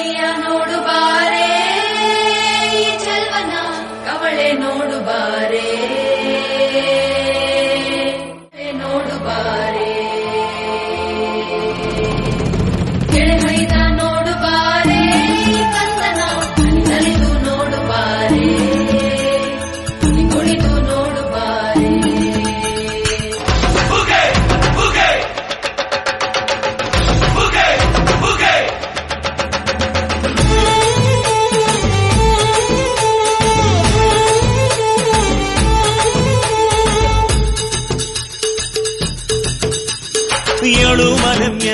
ಕವಳೆಯ ನೋಡು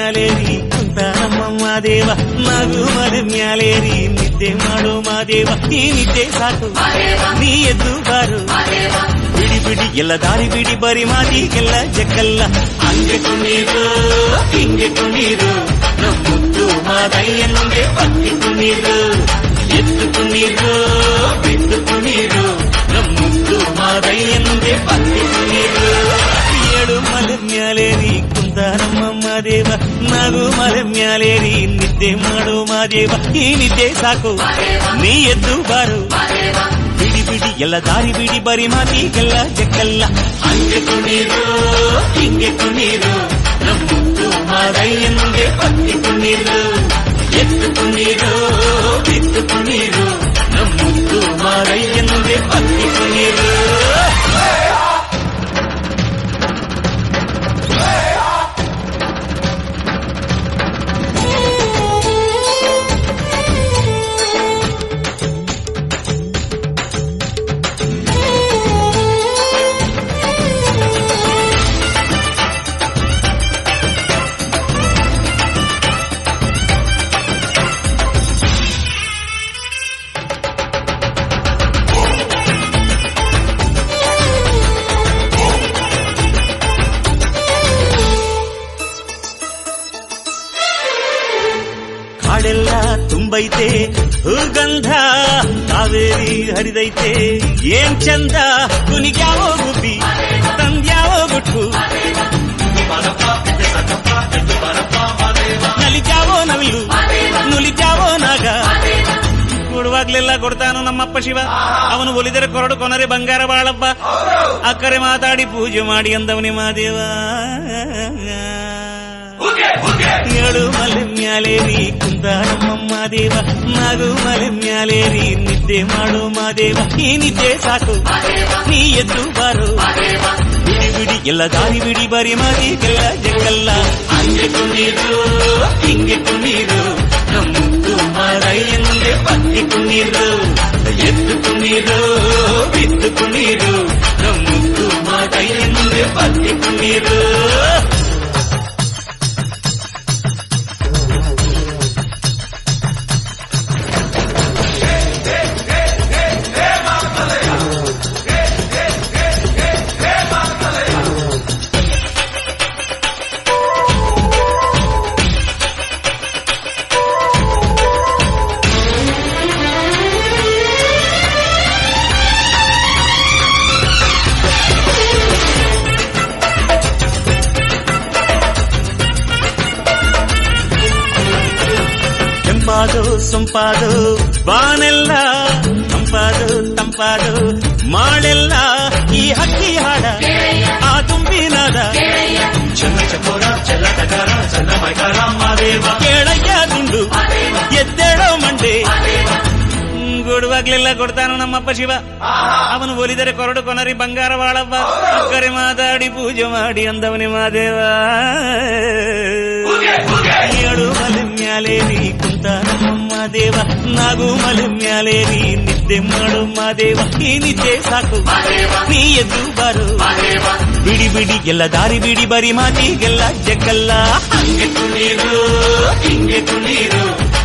ಮ್ಯಾಲೇರಿ ಕುಂತ ನಮ್ಮ ಮಾದೇವ ನಗು ಮಲೆ ಮ್ಯಾಲೇರಿ ನಿದ್ದೆ ಮಾಡು ಮಾದೇವ ಈ ನಿದ್ದೆ ಸಾಕು ನೀ ಎದ್ದು ಬಾರು ಬಿಡಿ ಬಿಡಿ ಎಲ್ಲ ದಾರಿ ಬಿಡಿ ಬರಿ ಮಾತಿಗೆಲ್ಲ ಜಕ್ಕಲ್ಲ ಹಂಗೆ ಕುಣೀರು ಹಿಂಗೆ ಕುಣೀರು ನಮ್ಮುದ್ದು ಮಾದಯ್ಯನಿಗೆ ಪತ್ತಿ ಕುಣೀರು ಎದ್ದು ಕುಣೀರು ಬಿದ್ದು ನಗು ಮಲೆ ಮ್ಯಾಲೇರಿ ನಿದ್ದೆ ಮಾಡು ಮಾದೇವ ಈ ನಿದ್ದೆ ಸಾಕು ನೀ ಎದ್ದು ಬಾರು ಬಿಡಿ ಬಿಡಿ ಎಲ್ಲ ದಾರಿ ಬಿಡಿ ಬರಿ ಮಾತಿಗೆಲ್ಲ ಜಕ್ಕಲ್ಲ ಹಂಗೆ ಕುಣೀರು ಹಿಂಗೆ ಕುಣೀರು ನಮ್ಮುದ್ದು ಮಾದಯ್ಯನಿಗೆ ಪತ್ತಿ ಕುಣೀರು ಎತ್ತು ಕುಣೀರು ತುಂಬೈತೆ ಹೂಗಂಧ ಕಾವೇರಿ ಹರಿದೈತೆ. ಏನ್ ಚಂದ ಕುನಿಗ್ಯಾವೋ ಗುಬ್ಬಿ ತಂದ್ಯಾವೋ ಗುಟ್ಟು. ನಲಿಜಾವೋ ನವಿಲು ನುಲಿಜಾವೋ ನಾಗ. ಕೊಡುವಾಗ್ಲೆಲ್ಲ ಕೊಡ್ತಾನು ನಮ್ಮಪ್ಪ ಶಿವ. ಅವನು ಒಲಿದರೆ ಕೊರಡು ಕೊನರೆ ಬಂಗಾರ ಬಾಳಪ್ಪ. ಅಕ್ಕರೆ ಮಾತಾಡಿ ಪೂಜೆ ಮಾಡಿ ಅಂದವನಿ ಮಾದೇವ ಏಳು ಮಲೆ ಮ್ಯಾಲೇರಿ ಕುಂತ ನಮ್ಮಮ್ಮ ದೇವ ನಗು ಮಲೆ ಮ್ಯಾಲೇರಿ ನಿದ್ದೆ ಮಾಡು ಮಾದೇವ ಈ ನಿದ್ದೆ ಸಾಕು ನೀ ಎದ್ದು ಬಾರು ಬಿಡಿ ಬಿಡಿ ಎಲ್ಲ ದಾರಿ ಬಿಡಿ ಬರಿ ಮಾದಿಗೆಲ್ಲ ಜಗಲ್ಲ ಹಂಗೆ ಕುಣೀರು ಹಿಂಗೆ ಕುಣೀರು ನಮ್ಮದು ಮಾರಯ್ಯಂದೆ ಪತ್ತಿ ಕುಣೀರು ಎದ್ದು ಕುಣೀರು ಬಿದ್ದು ಕುಣೀರು ನಮ್ಮದು ಮಾರಯ್ಯಂದೆ ಪತ್ತಿ ಕುಣೀರು ಸೊಂಪಾದು ಬಾನೆಲ್ಲ ತಂಪಾದು ತಂಪಾದು ಮಾಳೆಲ್ಲ ಈ ಹಕ್ಕಿ ಹಾಡ ಆ ತುಂಬಿನಾದ. ಚನ್ನ ಚಕೋರ ಚೆಲ್ಲಟಗಾರ ಚನ್ನ ಮೈಗಾರ ಮಾದೇವ. ಕೇಳಯ್ಯ ದುಂಡು ಎದ್ದೇಳೋ ಮಂಡೆ. ಕೊಡುವಾಗ್ಲೆಲ್ಲ ಕೊಡ್ತಾನು ನಮ್ಮಪ್ಪ ಶಿವ. ಅವನು ಒಲಿದರೆ ಕೊರಡು ಕೊನರಿ ಬಂಗಾರ ಬಾಳಪ್ಪ ಅಕ್ಕರೆ ಮಾತಾಡಿ ಪೂಜೆ ಮಾಡಿ ಅಂದವನಿ ಮಾದೇವ. ಏಳು ಮಲೆ ಮ್ಯಾಲೇರಿ. ಕುಂತ ನಮ್ಮಮ್ಮ ದೇವ ನಾಗು ಮಲೆ ಮ್ಯಾಲೇರಿ ನಿದ್ದೆ ಮಾಡು ಮಾದೇವ ಈ ನಿದ್ದೆ ಸಾಕು ನೀ ಎದ್ದು ಬಾರು ಬಿಡಿ ಬಿಡಿ ಎಲ್ಲ ದಾರಿ ಬಿಡಿ ಬರಿ ಮಾತಿಗೆಲ್ಲ ಜಗ್ಗಲ್ಲ ಹಂಗೆ ಕುಣೀರು ಹಿಂಗೆ ಕುಣೀರು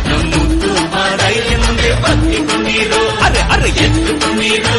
ನಮ್ಮುದ್ದು ಮಾರೈಗೆ ಮುಂದೆ ಬತ್ತಿ ಕುಣೀರು ಅರೆ ಅರೆ ಎದ್ದು ಕುಣೀರು ಬಿದ್ದು ಕುಣೀರು ನಮ್ಮುದ್ದು ಮಾರೈಗೆ ಮುಂದೆ ಬತ್ತಿ ಕುಣೀರು